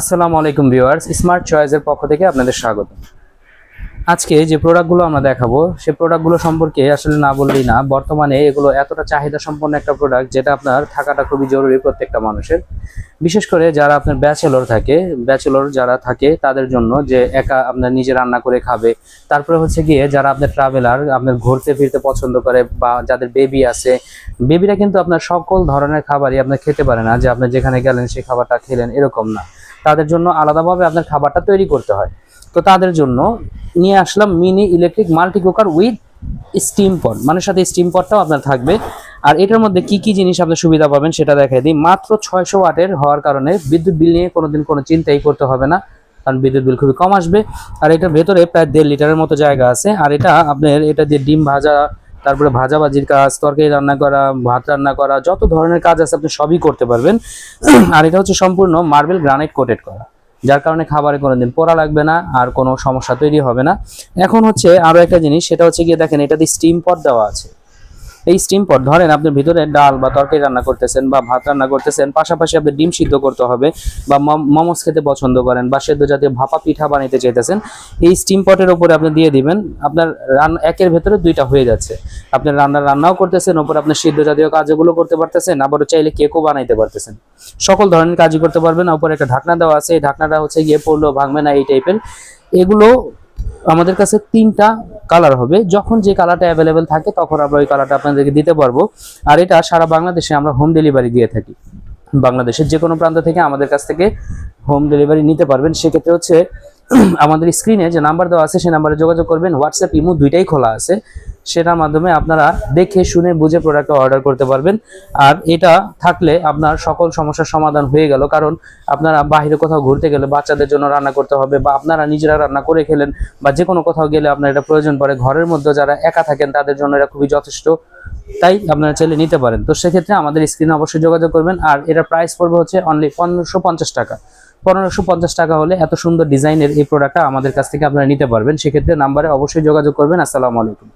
আসসালামু আলাইকুম viewers smart চয়েসের পক্ষ থেকে আপনাদের স্বাগত। আজকে যে প্রোডাক্টগুলো আমরা দেখাবো সেই প্রোডাক্টগুলো সম্পর্কে আসলে না বললেই না, বর্তমানে এগুলো এতটা চাহিদা সম্পন্ন একটা প্রোডাক্ট যেটা আপনার থাকাটা খুবই জরুরি প্রত্যেকটা মানুষের। বিশেষ করে যারা আপনার ব্যাচেলর থাকে, ব্যাচেলর যারা থাকে, তাদের জন্য যে একা আপনার নিজে রান্না করে খাবে, তারপরে হচ্ছে গিয়ে যারা আপনার ট্রাভেলার আপনার ঘুরতে ফিরতে পছন্দ করে বা যাদের বেবি আছে বেবিরা কিন্তু আপনার সকল ধরনের খাবারই আপনার খেতে পারে না, যে আপনি যেখানে গেলেন সেই খাবারটা খেলেন, এরকম না। তাদের জন্য আলাদাভাবে আপনার খাবারটা তৈরি করতে হয়। তো তাদের জন্য নিয়ে আসলাম mini electric multi cooker with steam pot মানে সাথে স্টিম পটটাও আপনার থাকবে। আর এটার মধ্যে কি কি জিনিস আপনি সুবিধা পাবেন সেটা দেখাই দিই। মাত্র ছয়শো ওয়াটের হওয়ার কারণে বিদ্যুৎ বিল নিয়ে কোনোদিন কোনো চিন্তাই করতে হবে না, কারণ বিদ্যুৎ বিল খুবই কম আসবে। আর এটার ভেতরে প্রায় দেড় লিটারের মতো জায়গা আছে। আর এটা আপনার, এটা দিয়ে ডিম ভাজা তারপরে ভাজাভাজির কাজ, তরকারি রান্না করা, ভাত রান্না করা, যত ধরনের কাজ আছে আপনি সবই করতে পারবেন। আর এটা হচ্ছে সম্পূর্ণ মার্বেল গ্রানাইট কোটেড করা, যার কারণে খাবারে কোনো দিন পোড়া লাগবে না আর কোনো সমস্যা তৈরি হবে না। এখন হচ্ছে আরও একটা জিনিস, সেটা হচ্ছে গিয়ে দেখেন, এটাতে স্টিম পট দেওয়া আছে। এই স্টিম পট ধরেন আপনি ভিতরে ডাল বা তরকারি রান্না করতেছেন বা ভাত রান্না করতেছেন, পাশাপাশি আপনি ডিম সিদ্ধ করতে হবে বা মোমোস খেতে পছন্দ করেন বা সেদ্ধ জাতীয় ভাপা পিঠা বানাইতে চাইতেছেন, এই স্টিম পটের উপরে আপনি দিয়ে দিবেন, আপনার রান্না একের ভেতরে দুইটা হয়ে যাচ্ছে। আপনি রান্না, রান্নাও করতেছেন, ওপর আপনি সিদ্ধ জাতীয় কাজগুলো করতে পারতেছেন আবার চাইলে কেকও বানাইতে পারতেছেন। সকল ধরনের কাজই করতে পারবেন উপরে একটা ঢাকনা দেওয়া আছে, এই ঢাকনাটা হচ্ছে গিয়ে পড়ল, ভাঙবে না, এই টাইপের এগুলো আমাদের কাছে তিনটা কালার হবে। যখন যে কালারটা অ্যাভেলেবেল থাকে, তখন আমরা ওই কালারটা আপনাদেরকে দিতে পারব। আর এটা সারা বাংলাদেশে আমরা হোম ডেলিভারি দিয়ে থাকি। বাংলাদেশের যে কোনো প্রান্ত থেকে আমাদের কাছ থেকে হোম ডেলিভারি নিতে পারবেন। সেক্ষেত্রে হচ্ছে, আমাদের স্ক্রিনে যে নাম্বার দেওয়া আছে সেই নাম্বারে যোগাযোগ করবেন। হোয়াটসঅ্যাপ ইমো দুইটাই খোলা আছে। সেটার মাধ্যমে আপনারা দেখে শুনে বুঝে প্রোডাক্টটা অর্ডার করতে পারবেন। আর এটা থাকলে আপনার সকল সমস্যার সমাধান হয়ে গেল। কারণ আপনারা বাইরে কোথাও ঘুরতে গেলে বাচ্চাদের জন্য রান্না করতে হবে বা আপনারা নিজেরা রান্না করে খেলেন বা যে কোনো কোথাও গেলে আপনার এটা প্রয়োজন পড়ে। ঘরের মধ্যে যারা একা থাকেন তাদের জন্য এটা খুবই যথেষ্ট। তাই আপনারা চাইলে নিতে পারেন। তো সেক্ষেত্রে আমাদের স্ক্রিনে অবশ্যই যোগাযোগ করবেন। আর এটা প্রাইস পড়বে হচ্ছে অনলি পনেরোশো টাকা। পনেরোশো পঞ্চাশ টাকা হলে এত সুন্দর ডিজাইনের এই প্রোডাক্টটা আমাদের কাছ থেকে আপনারা নিতে পারবেন। সেক্ষেত্রে নাম্বারে অবশ্যই যোগাযোগ করবেন। আসসালামু আলাইকুম।